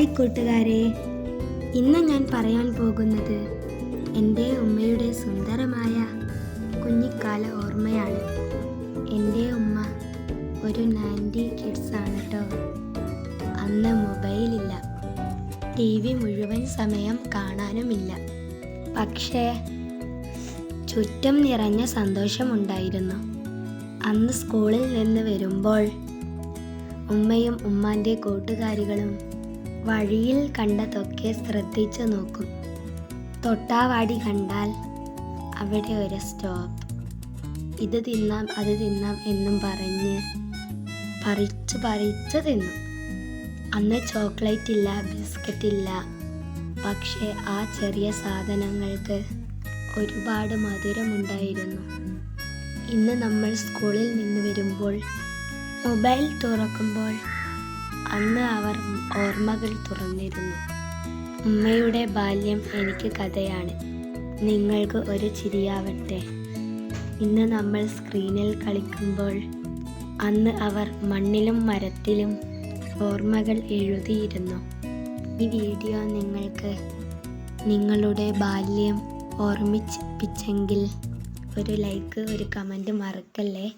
Hi കൂട്ടുകാരെ. ഇന്ന് ഞാൻ പറയാൻ പോകുന്നത് എന്റെ ഉമ്മയുടെ സുന്ദരമായ കുഞ്ഞിക്കാല ഓർമ്മയാണ്. എന്റെ ഉമ്മ ഒരു നയന്റി കിഡ്സ് ആണ് കേട്ടോ അന്ന് മൊബൈലില്ല ടി വി മുഴുവൻ സമയം കാണാനുമില്ല. പക്ഷേ ചുറ്റും നിറഞ്ഞ സന്തോഷമുണ്ടായിരുന്നു. അന്ന് സ്കൂളിൽ നിന്ന് വരുമ്പോൾ ഉമ്മയും ഉമ്മാന്റെ കൂട്ടുകാരികളും വഴിയിൽ കണ്ടതൊക്കെ ശ്രദ്ധിച്ചു നോക്കും. തൊട്ടാവാടി കണ്ടാൽ അവിടെ ഒരു സ്റ്റോപ്പ്. ഇത് തിന്നാം അത് തിന്നാം എന്നും പറഞ്ഞ് പറിച്ചു പറിച്ചു തിന്നു. അന്ന് ചോക്ലേറ്റ് ഇല്ല ബിസ്ക്കറ്റ് ഇല്ല. പക്ഷേ ആ ചെറിയ സാധനങ്ങൾക്ക് ഒരുപാട് മധുരമുണ്ടായിരുന്നു. ഇന്ന് നമ്മൾ സ്കൂളിൽ നിന്ന് വരുമ്പോൾ മൊബൈൽ തുറക്കുമ്പോൾ അന്ന് അവർ ഓർമ്മകൾ തുറന്നിരുന്നു. ഉമ്മയുടെ ബാല്യം എനിക്ക് കഥയാണ്. നിങ്ങൾക്ക് ഒരു ചിരിയാവട്ടെ. ഇന്ന് നമ്മൾ സ്ക്രീനിൽ കളിക്കുമ്പോൾ അന്ന് അവർ മണ്ണിലും മരത്തിലും ഓർമ്മകൾ എഴുതിയിരുന്നു. ഈ വീഡിയോ നിങ്ങൾക്ക് നിങ്ങളുടെ ബാല്യം ഓർമ്മിപ്പിച്ചെങ്കിൽ ഒരു ലൈക്ക് ഒരു കമന്റ് മറക്കല്ലേ?